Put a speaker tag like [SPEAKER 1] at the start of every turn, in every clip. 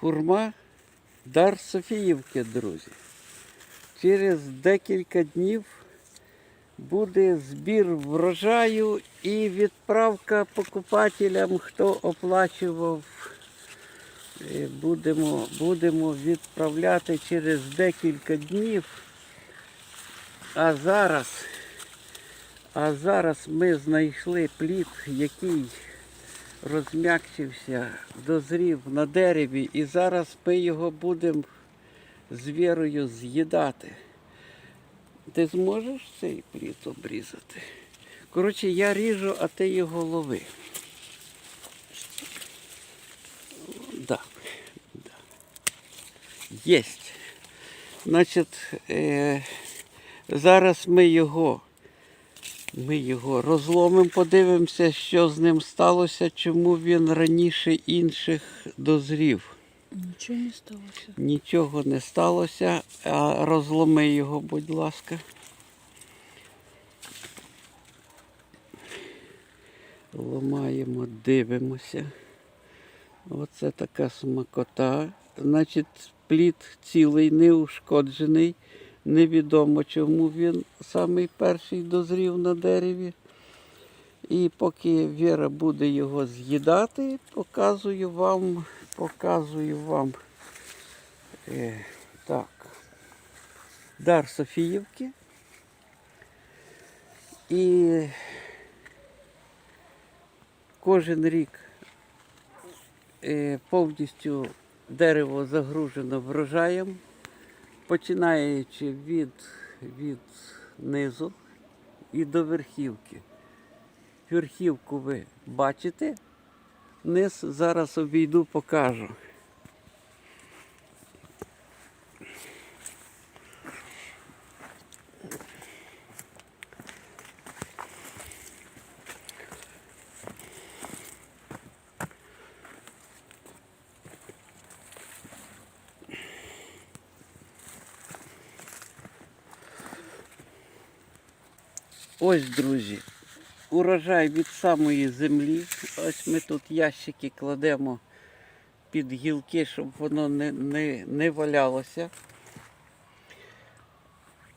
[SPEAKER 1] Хурма дар Софіївки, друзі. Через декілька днів буде збір врожаю і відправка покупателям, хто оплачував. Е, Будемо, будемо відправляти через декілька днів. А зараз, а зараз ми знайшли плід, який розм'якчився, дозрів на дереві, і зараз ми його будемо з вірою з'їдати. Ти зможеш цей плід обрізати? Коротше, я ріжу, а ти його лови. Да. Да. Єсть. Значить, е, зараз ми його, ми його розломимо, подивимося, що з ним сталося, чому він раніше інших дозрів.
[SPEAKER 2] Нічого не сталося.
[SPEAKER 1] Нічого не сталося, а розломи його, будь ласка. Ломаємо, дивимося. Оце така смакота. Значить, плід цілий, неушкоджений. Невідомо, чому він самий перший дозрів на дереві. І поки Віра буде його з'їдати, показую вам, показую вам е, так, дар Софіївки. І кожен рік е, повністю дерево загружено врожаєм, починаючи від, від низу і до верхівки. Верхівку ви бачите, низ зараз обійду, покажу. Ось, друзі, урожай від самої землі. Ось ми тут ящики кладемо під гілки, щоб воно не, не, не валялося.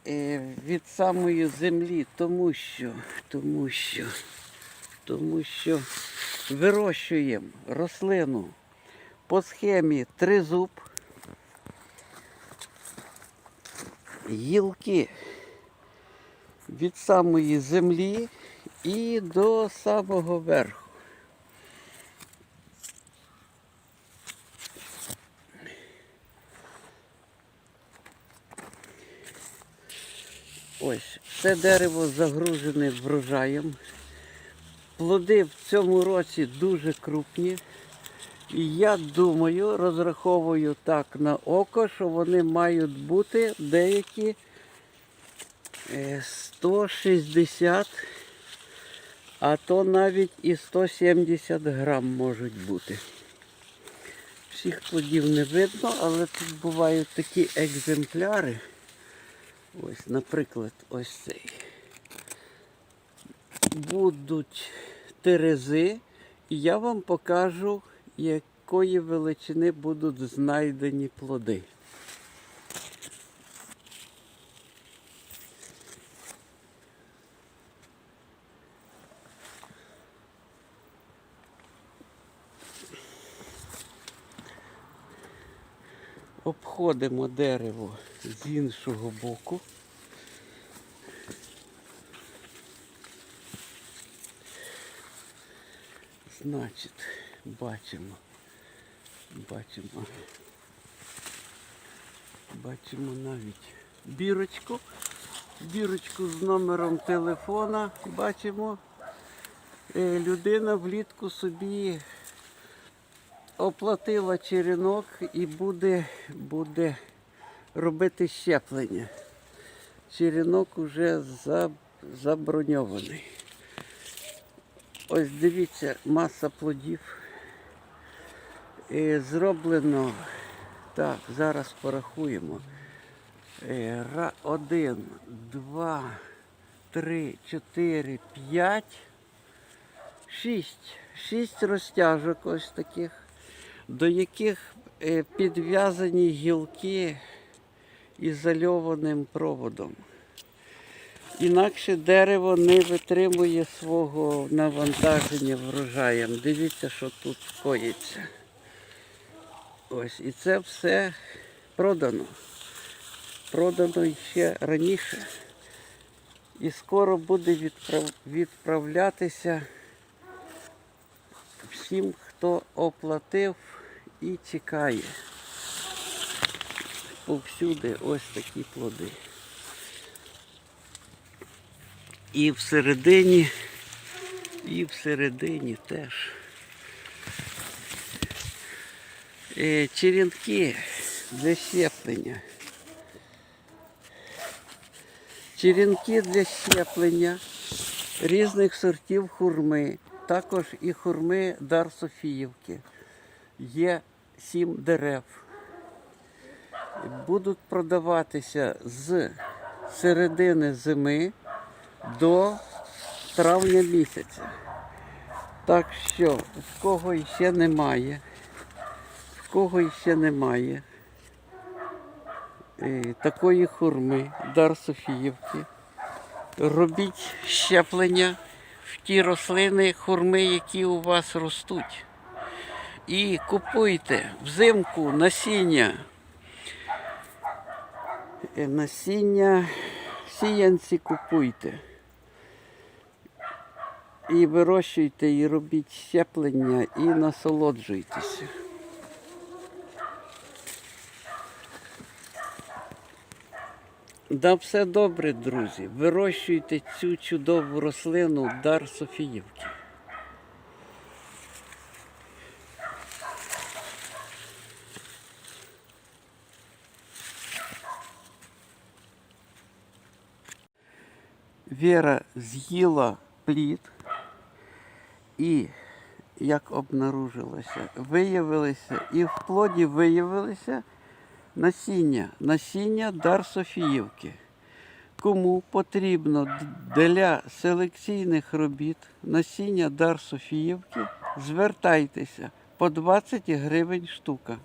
[SPEAKER 1] Е, від самої землі, тому що, тому що, тому що вирощуємо рослину по схемі тризуб, гілки від самої землі і до самого верху. Ось, це дерево загружене врожаєм. Плоди в цьому році дуже крупні. І я думаю, розраховую так на око, що вони мають бути деякі 160, а то навіть і 170 грам можуть бути. Всіх плодів не видно, але тут бувають такі екземпляри. Ось, наприклад, ось цей. Будуть терези, і я вам покажу, якої величини будуть знайдені плоди. Обходимо дерево з іншого боку. Значить, бачимо, бачимо, бачимо навіть бірочку, бірочку з номером телефона. Бачимо, е, людина влітку собі оплатила черенок і буде, буде робити щеплення. Черенок вже заброньований. Ось дивіться, маса плодів. Е, Зроблено, так, зараз порахуємо. Е, Один, два, три, чотири, п'ять, шість. Шість розтяжок ось таких, до яких е, підв'язані гілки ізольованим проводом. Інакше дерево не витримує свого навантаження врожаєм. Дивіться, що тут коїться. Ось, і це все продано. Продано ще раніше. І скоро буде відправ- відправлятися всім, хто оплатив і чекає. Повсюди ось такі плоди. І всередині, і всередині теж. Е, черенки для щеплення. Черенки для щеплення різних сортів хурми, також і хурми Дар Софіївки. Є сім дерев. Будуть продаватися з середини зими до травня місяця. Так що, в кого ще немає, в кого ще немає е, такої хурми, дар Софіївки, робіть щеплення в ті рослини хурми, які у вас ростуть. І купуйте взимку насіння. Е, Насіння сіянці купуйте. І вирощуйте, і робіть щеплення, і насолоджуйтеся. Да все добре, друзі. Вирощуйте цю чудову рослину дар Софіївки. Віра з'їла плід і, як обнаружилося, виявилося, і в плоді виявилося насіння, насіння дар Софіївки. Кому потрібно для селекційних робіт насіння дар Софіївки, звертайтеся по 20 гривень штука.